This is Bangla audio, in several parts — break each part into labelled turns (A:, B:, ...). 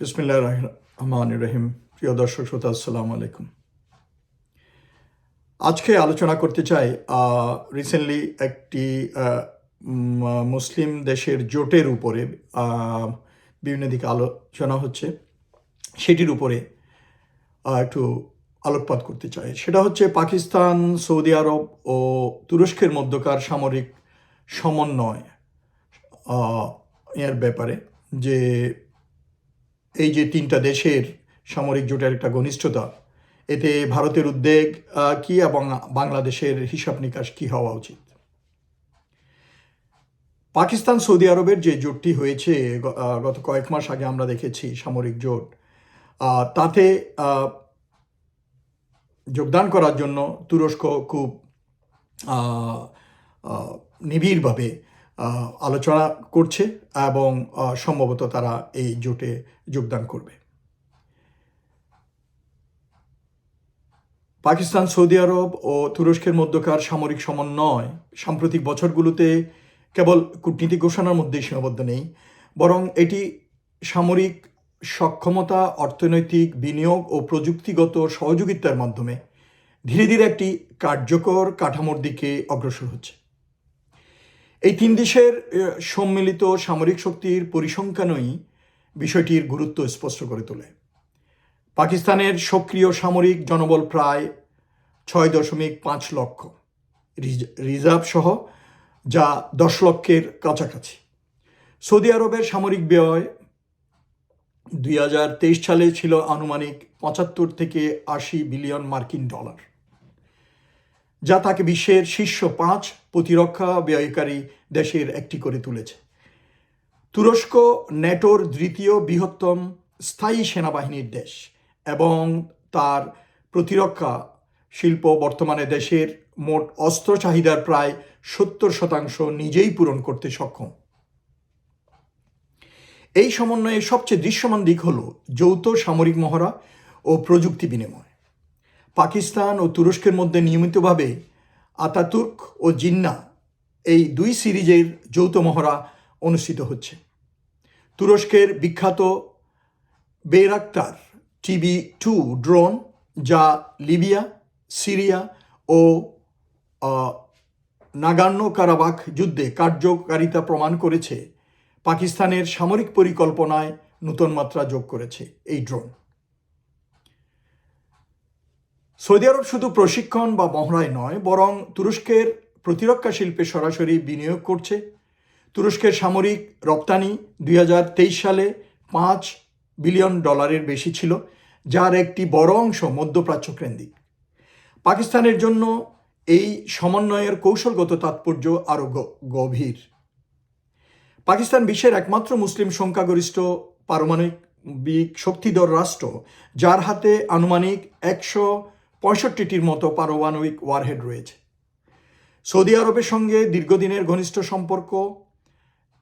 A: বিসমিল্লাহ রহমান রহিম প্রিয় দর্শক, শ্রোতা, আসসালামু আলাইকুম। আজকে আলোচনা করতে চাই রিসেন্টলি একটি মুসলিম দেশের জোটের উপরে বিভিন্ন দিকে আলোচনা হচ্ছে। সেটির উপরে একটু আলোকপাত করতে চাই। সেটা হচ্ছে পাকিস্তান, সৌদি আরব ও তুরস্কের মধ্যকার সামরিক সমন্বয় এর ব্যাপারে যে এই যে তিনটা দেশের সামরিক জোটের একটা ঘনিষ্ঠতা, এতে ভারতের উদ্বেগ কি এবং বাংলাদেশের হিসাব নিকাশ কি হওয়া উচিত? পাকিস্তান সৌদি আরবের যে জোটটি হয়েছে গত কয়েক মাস আগে আমরা দেখেছি সামরিক জোট তাতে যোগদান করার জন্য তুরস্ক খুব নিবিড়ভাবে আলোচনা করছে এবং সম্ভবত তারা এই জোটে যোগদান করবে। পাকিস্তান, সৌদি আরব ও তুরস্কের মধ্যকার সামরিক সমন্বয় সাম্প্রতিক বছরগুলোতে কেবল কূটনীতিক ঘোষণার মধ্যেই সীমাবদ্ধ নেই, বরং এটি সামরিক সক্ষমতা, অর্থনৈতিক বিনিয়োগ ও প্রযুক্তিগত সহযোগিতার মাধ্যমে ধীরে ধীরে একটি কার্যকর কাঠামোর দিকে অগ্রসর হচ্ছে। এই তিন দেশের সম্মিলিত সামরিক শক্তির পরিসংখ্যানই বিষয়টির গুরুত্ব স্পষ্ট করে তোলে। পাকিস্তানের সক্রিয় সামরিক জনবল প্রায় ছয় দশমিক পাঁচ লক্ষ। রিজ- রিজার্ভ সহ যা দশ লক্ষের কাছাকাছি। সৌদি আরবের সামরিক ব্যয় দুই হাজার তেইশ সালে ছিল আনুমানিক পঁচাত্তর থেকে আশি বিলিয়ন মার্কিন ডলার। যা তাকে বিশ্বের শীর্ষ পাঁচ প্রতিরক্ষা ব্যয়কারী দেশের একটি করে তুলেছে। তুরস্ক ন্যাটোর দ্বিতীয় বৃহত্তম স্থায়ী সেনাবাহিনীর দেশ এবং তার প্রতিরক্ষা শিল্প বর্তমানে দেশের মোট অস্ত্র চাহিদার প্রায় সত্তর শতাংশ নিজেই পূরণ করতে সক্ষম। এই সমন্বয়ে সবচেয়ে দৃশ্যমান দিক হল যৌথ সামরিক মহড়া ও প্রযুক্তি বিনিময়। পাকিস্তান ও তুরস্কের মধ্যে নিয়মিতভাবে আতাতুর্ক ও জিন্না এই দুই সিরিজের যৌথ মহড়া অনুষ্ঠিত হচ্ছে। তুরস্কের বিখ্যাত বেরাক্তার টিবি টু ড্রোন যা লিবিয়া সিরিয়া ও আহ, নাগান্য কারাবাখ যুদ্ধে কার্যকারিতা প্রমাণ করেছে পাকিস্তানের সামরিক পরিকল্পনায় নতুন মাত্রা যোগ করেছে এই ড্রোন। সৌদি আরব শুধু প্রশিক্ষণ বা মহড়ায় নয়, বরং তুরস্কের প্রতিরক্ষা শিল্পে সরাসরি বিনিয়োগ করছে। তুরস্কের সামরিক রপ্তানি দুই হাজার তেইশ সালে পাঁচ বিলিয়ন ডলারের বেশি ছিল, যার একটি বড় অংশ মধ্যপ্রাচ্য কেন্দ্রিক। পাকিস্তানের জন্য এই সমন্বয়ের কৌশলগত তাৎপর্য আরও গভীর। পাকিস্তান বিশ্বের একমাত্র মুসলিম সংখ্যাগরিষ্ঠ পারমাণবিক শক্তিধর রাষ্ট্র, যার হাতে আনুমানিক একশো পঁয়ষট্টিটির মতো পারমাণবিক ওয়ারহেড রয়েছে। সৌদি আরবের সঙ্গে দীর্ঘদিনের ঘনিষ্ঠ সম্পর্ক,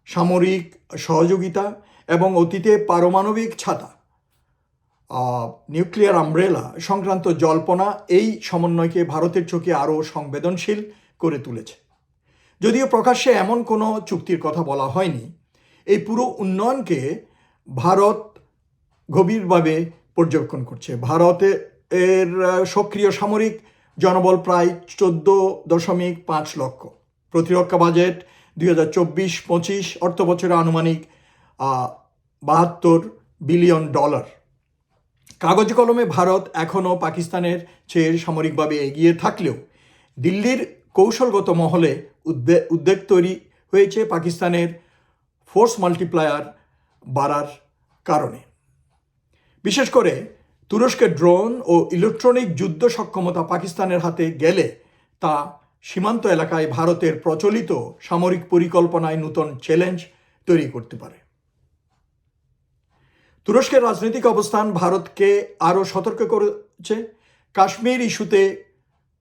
A: সামরিক সহযোগিতা এবং অতীতে পারমাণবিক ছাতা নিউক্লিয়ার আমব্রেলা সংক্রান্ত জল্পনা এই সমন্বয়কে ভারতের চোখে আরও সংবেদনশীল করে তুলেছে। যদিও প্রকাশ্যে এমন কোনো চুক্তির কথা বলা হয়নি, এই পুরো উন্নয়নকে ভারত গভীরভাবে পর্যবেক্ষণ করছে। ভারতে এর সক্রিয় সামরিক জনবল প্রায় চোদ্দ দশমিক পাঁচ লক্ষ। প্রতিরক্ষা বাজেট দুই হাজার চব্বিশ পঁচিশ অর্থ বছরে আনুমানিক বাহাত্তর বিলিয়ন ডলার। কাগজ কলমে ভারত এখনও পাকিস্তানের চেয়ে সামরিকভাবে এগিয়ে থাকলেও দিল্লির কৌশলগত মহলে উদ্বে, উদ্বেগ তৈরি হয়েছে পাকিস্তানের ফোর্স মাল্টিপ্লায়ার বাড়ার কারণে। বিশেষ করে তুরস্কের ড্রোন ও ইলেকট্রনিক যুদ্ধ সক্ষমতা পাকিস্তানের হাতে গেলে তা সীমান্ত এলাকায় ভারতের প্রচলিত সামরিক পরিকল্পনায় নূতন চ্যালেঞ্জ তৈরি করতে পারে। তুরস্কের রাজনৈতিক অবস্থান ভারতকে আরও সতর্ক করেছে। কাশ্মীর ইস্যুতে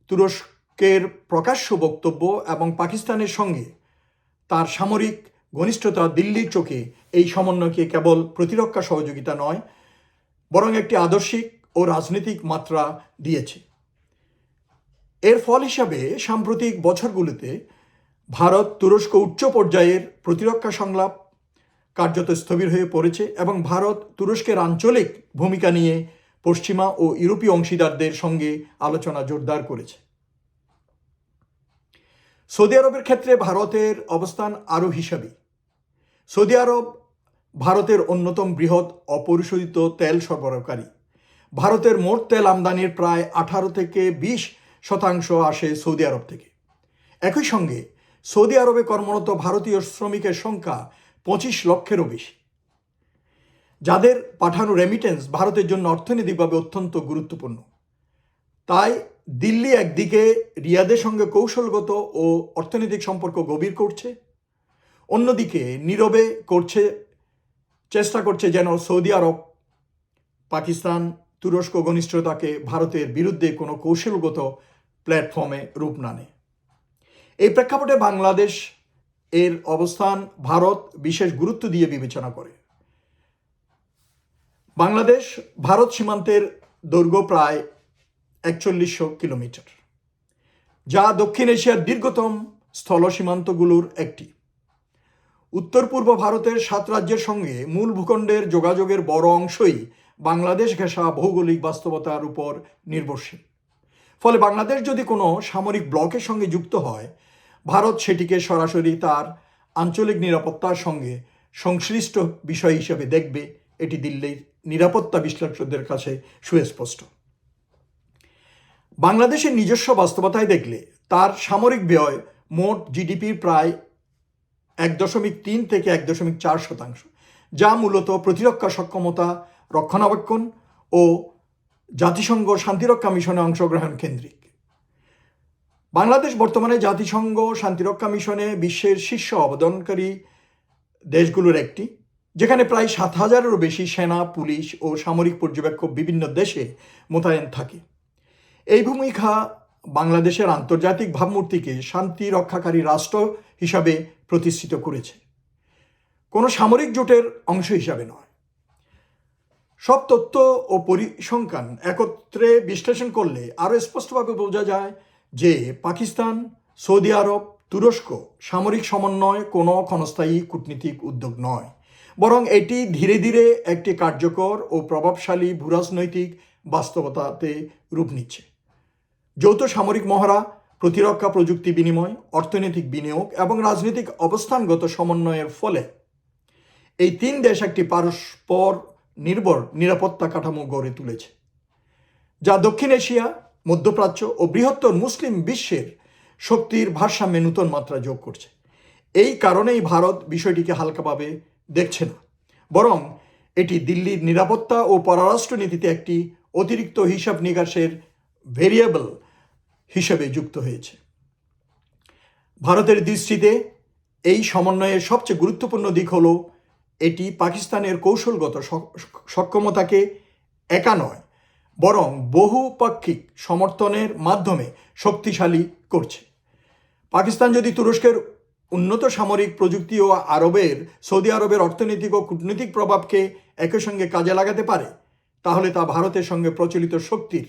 A: তুরস্কের প্রকাশ্য বক্তব্য এবং পাকিস্তানের সঙ্গে তার সামরিক ঘনিষ্ঠতা দিল্লির চোখে এই সমন্বয়কে কেবল প্রতিরক্ষা সহযোগিতা নয় বরং একটি আদর্শিক ও রাজনৈতিক মাত্রা দিয়েছে। এর ফল হিসাবে সাম্প্রতিক বছরগুলিতে ভারত তুরস্ক উচ্চ পর্যায়ের প্রতিরক্ষা সংলাপ কার্যত স্থবির হয়ে পড়েছে এবং ভারত তুরস্কের আঞ্চলিক ভূমিকা নিয়ে পশ্চিমা ও ইউরোপীয় অংশীদারদের সঙ্গে আলোচনা জোরদার করেছে। সৌদি আরবের ক্ষেত্রে ভারতের অবস্থান আরও হিসাবি। সৌদি আরব ভারতের অন্যতম বৃহৎ অপরিশোধিত তেল সরবরাহকারী। ভারতের মোট তেল আমদানির প্রায় আঠারো থেকে বিশ শতাংশ আসে সৌদি আরব থেকে। একই সঙ্গে সৌদি আরবে কর্মরত ভারতীয় শ্রমিকের সংখ্যা পঁচিশ লক্ষেরও বেশি। যাদের পাঠানো রেমিটেন্স ভারতের জন্য অর্থনৈতিকভাবে অত্যন্ত গুরুত্বপূর্ণ। তাই দিল্লি একদিকে রিয়াদের সঙ্গে কৌশলগত ও অর্থনৈতিক সম্পর্ক গভীর করছে, অন্যদিকে নীরবে করছে চেষ্টা করছে যেন সৌদি আরব, পাকিস্তান, তুরস্ক ঘনিষ্ঠতাকে ভারতের বিরুদ্ধে কোনো কৌশলগত প্ল্যাটফর্মে রূপ না নেয়। এই প্রেক্ষাপটে বাংলাদেশ এর অবস্থান ভারত বিশেষ গুরুত্ব দিয়ে বিবেচনা করে। বাংলাদেশ ভারত সীমান্তের দৈর্ঘ্য প্রায় একচল্লিশশো কিলোমিটার, যা দক্ষিণ এশিয়ার দীর্ঘতম স্থল সীমান্তগুলোর একটি। উত্তর পূর্ব ভারতের সাত রাজ্যের সঙ্গে মূল ভূখণ্ডের যোগাযোগের বড় অংশই বাংলাদেশ ঘেঁষা ভৌগোলিক বাস্তবতার উপর নির্ভরশীল। ফলে বাংলাদেশ যদি কোনো সামরিক ব্লকের সঙ্গে যুক্ত হয়, ভারত সেটিকে সরাসরি তার আঞ্চলিক নিরাপত্তার সঙ্গে সংশ্লিষ্ট বিষয় হিসেবে দেখবে, এটি দিল্লির নিরাপত্তা বিশ্লেষকদের কাছে সুস্পষ্ট। বাংলাদেশের নিজস্ব বাস্তবতায় দেখলে তার সামরিক ব্যয় মোট জিডিপির প্রায় এক দশমিক তিন থেকে এক দশমিক চার শতাংশ, যা মূলত প্রতিরক্ষা সক্ষমতা রক্ষণাবেক্ষণ ও জাতিসংঘ শান্তিরক্ষা মিশনে অংশগ্রহণ কেন্দ্রিক। বাংলাদেশ বর্তমানে জাতিসংঘ শান্তিরক্ষা মিশনে বিশ্বের শীর্ষ অবদানকারী দেশগুলোর একটি, যেখানে প্রায় সাত হাজারেরও বেশি সেনা, পুলিশ ও সামরিক পর্যবেক্ষক বিভিন্ন দেশে মোতায়েন থাকে। এই ভূমিকা বাংলাদেশের আন্তর্জাতিক ভাবমূর্তিকে শান্তি রক্ষাকারী রাষ্ট্র হিসাবে প্রতিষ্ঠিত করেছে। কোনো সামরিক জোটের অংশ হিসাবে নয়। সব তথ্য ও পরিসংখ্যান একত্রে বিশ্লেষণ করলে আরও স্পষ্টভাবে বোঝা যায় যে পাকিস্তান, সৌদি আরব, তুরস্ক সামরিক সমন্বয় কোনো ক্ষণস্থায়ী কূটনীতিক উদ্যোগ নয়। বরং এটি ধীরে ধীরে একটি কার্যকর ও প্রভাবশালী ভূরাজনৈতিক বাস্তবতাতে রূপ নিচ্ছে। যৌথ সামরিক মহড়া প্রতিরক্ষা, প্রযুক্তি বিনিময়, অর্থনৈতিক বিনিয়োগ এবং রাজনৈতিক অবস্থানগত সমন্বয়ের ফলে এই তিন দেশ একটি পারস্পর নির্ভর নিরাপত্তা কাঠামো গড়ে তুলেছে, যা দক্ষিণ এশিয়া, মধ্যপ্রাচ্য ও বৃহত্তর মুসলিম বিশ্বের শক্তির ভারসাম্যে নূতন মাত্রা যোগ করছে। এই কারণেই ভারত বিষয়টিকে হালকাভাবে দেখছে না, বরং এটি দিল্লির নিরাপত্তা ও পররাষ্ট্রনীতিতে একটি অতিরিক্ত হিসাব নিকাশের ভেরিয়েবল হিসেবে যুক্ত হয়েছে। ভারতের দৃষ্টিতে এই সমন্বয়ের সবচেয়ে গুরুত্বপূর্ণ দিক হল, এটি পাকিস্তানের কৌশলগত সক্ষমতাকে একা নয়, বরং বহুপাক্ষিক সমর্থনের মাধ্যমে শক্তিশালী করছে। পাকিস্তান যদি তুরস্কের উন্নত সামরিক প্রযুক্তি ও আরবের, সৌদি আরবের অর্থনৈতিক ও কূটনৈতিক প্রভাবকে একই সঙ্গে কাজে লাগাতে পারে, তাহলে তা ভারতের সঙ্গে প্রচলিত শক্তির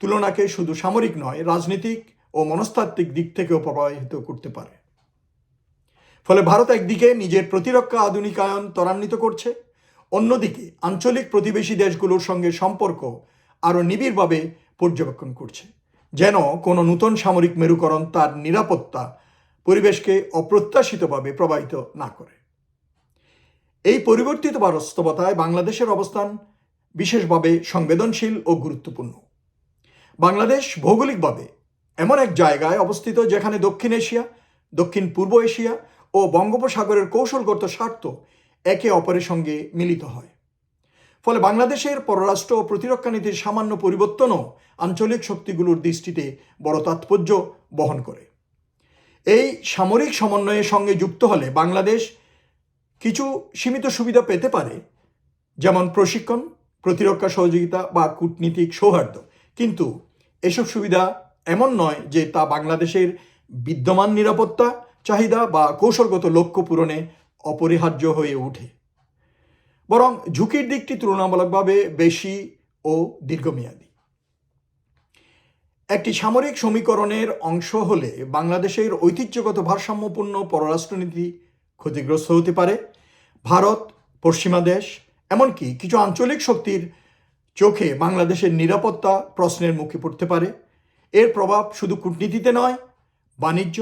A: তুলনাকে শুধু সামরিক নয়, রাজনৈতিক ও মনস্তাত্ত্বিক দিক থেকেও প্রভাবিত করতে পারে। ফলে ভারত একদিকে নিজের প্রতিরক্ষা আধুনিকায়ন ত্বরান্বিত করছে, অন্যদিকে আঞ্চলিক প্রতিবেশী দেশগুলোর সঙ্গে সম্পর্ক আরও নিবিড়ভাবে পর্যবেক্ষণ করছে, যেন কোনো নূতন সামরিক মেরুকরণ তার নিরাপত্তা, পরিবেশকে অপ্রত্যাশিতভাবে প্রবাহিত না করে। এই পরিবর্তিত বাস্তবতায় বাংলাদেশের অবস্থান বিশেষভাবে সংবেদনশীল ও গুরুত্বপূর্ণ। বাংলাদেশ ভৌগোলিকভাবে এমন এক জায়গায় অবস্থিত যেখানে দক্ষিণ এশিয়া, দক্ষিণ পূর্ব এশিয়া ও বঙ্গোপসাগরের কৌশলগত স্বার্থ একে অপরের সঙ্গে মিলিত হয়। ফলে বাংলাদেশের পররাষ্ট্র ও প্রতিরক্ষা নীতির সামান্য পরিবর্তনও আঞ্চলিক শক্তিগুলোর দৃষ্টিতে বড় তাৎপর্য বহন করে। এই সামরিক সমন্বয়ের সঙ্গে যুক্ত হলে বাংলাদেশ কিছু সীমিত সুবিধা পেতে পারে, যেমন প্রশিক্ষণ, প্রতিরক্ষা সহযোগিতা বা কূটনীতিক সৌহার্দ্য। কিন্তু এসব সুবিধা এমন নয় যে তা বাংলাদেশের বিদ্যমান নিরাপত্তা, চাহিদা বা কৌশলগত লক্ষ্য পূরণে অপরিহার্য হয়ে ওঠে। বরং ঝুঁকির দিকটি তুলনামূলকভাবে বেশি ও দীর্ঘমেয়াদী। একটি সামরিক সমীকরণের অংশ হলে বাংলাদেশের ঐতিহ্যগত ভারসাম্যপূর্ণ পররাষ্ট্রনীতি ক্ষতিগ্রস্ত হতে পারে। ভারত, পশ্চিমা দেশ, এমনকি কিছু আঞ্চলিক শক্তির চোখে বাংলাদেশের নিরাপত্তা প্রশ্নের মুখে পড়তে পারে। এর প্রভাব শুধু কূটনীতিতে নয়, বাণিজ্য,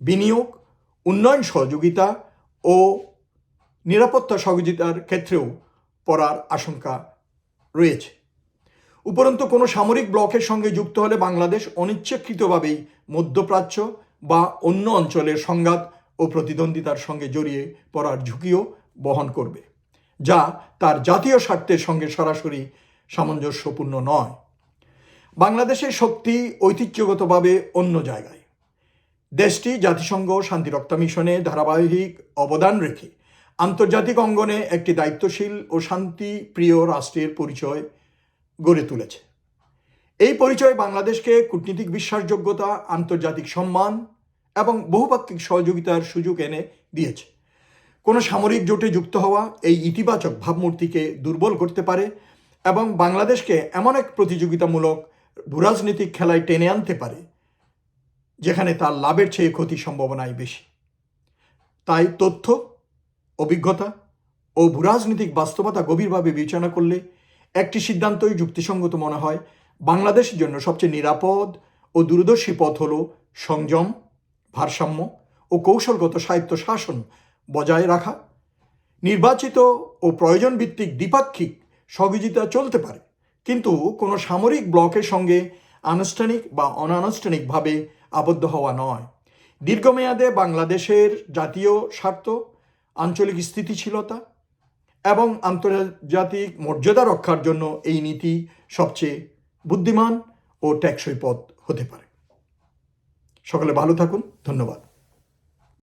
A: বিনিয়োগ, উন্নয়ন সহযোগিতা ও নিরাপত্তা সহযোগিতার ক্ষেত্রেও পড়ার আশঙ্কা রয়েছে। উপরন্তু, কোনো সামরিক ব্লকের সঙ্গে যুক্ত হলে বাংলাদেশ অনিচ্ছাকৃতভাবেই মধ্যপ্রাচ্য বা অন্য অঞ্চলের সংঘাত ও প্রতিদ্বন্দ্বিতার সঙ্গে জড়িয়ে পড়ার ঝুঁকিও বহন করবে, যা তার জাতীয় স্বার্থের সঙ্গে সরাসরি সামঞ্জস্যপূর্ণ নয়। বাংলাদেশের শক্তি ঐতিহ্যগতভাবে অন্য জায়গায়। দেশটি জাতিসংঘ শান্তিরক্ষা মিশনে ধারাবাহিক অবদান রেখে আন্তর্জাতিক অঙ্গনে একটি দায়িত্বশীল ও শান্তিপ্রিয় রাষ্ট্রের পরিচয় গড়ে তুলেছে। এই পরিচয় বাংলাদেশকে কূটনীতিক বিশ্বাসযোগ্যতা, আন্তর্জাতিক সম্মান এবং বহুপাক্ষিক সহযোগিতার সুযোগ এনে দিয়েছে। কোনো সামরিক জোটে যুক্ত হওয়া এই ইতিবাচক ভাবমূর্তিকে দুর্বল করতে পারে এবং বাংলাদেশকে এমন এক প্রতিযোগিতামূলক ভূরাজনৈতিক খেলায় টেনে আনতে পারে, যেখানে তার লাভের চেয়ে ক্ষতির সম্ভাবনাই বেশি। তাই তথ্য, অভিজ্ঞতা ও ভূরাজনৈতিক বাস্তবতা গভীরভাবে বিবেচনা করলে একটি সিদ্ধান্তই যুক্তিসঙ্গত মনে হয় বাংলাদেশের জন্য সবচেয়ে নিরাপদ ও দূরদর্শী পথ হল সংযম, ভারসাম্য ও কৌশলগত সাহিত্য শাসন বজায় রাখা। নির্বাচিত ও প্রয়োজন ভিত্তিক দ্বিপাক্ষিক সহযোগিতা চলতে পারে। কিন্তু কোনো সামরিক ব্লকের সঙ্গে আনুষ্ঠানিক বা অনানুষ্ঠানিকভাবে আবদ্ধ হওয়া নয়। দীর্ঘমেয়াদে বাংলাদেশের জাতীয় স্বার্থ, আঞ্চলিক স্থিতিশীলতা এবং আন্তর্জাতিক মর্যাদা রক্ষার জন্য এই নীতি সবচেয়ে বুদ্ধিমান ও টেকসই পথ হতে পারে। সকলে ভালো থাকুন। ধন্যবাদ।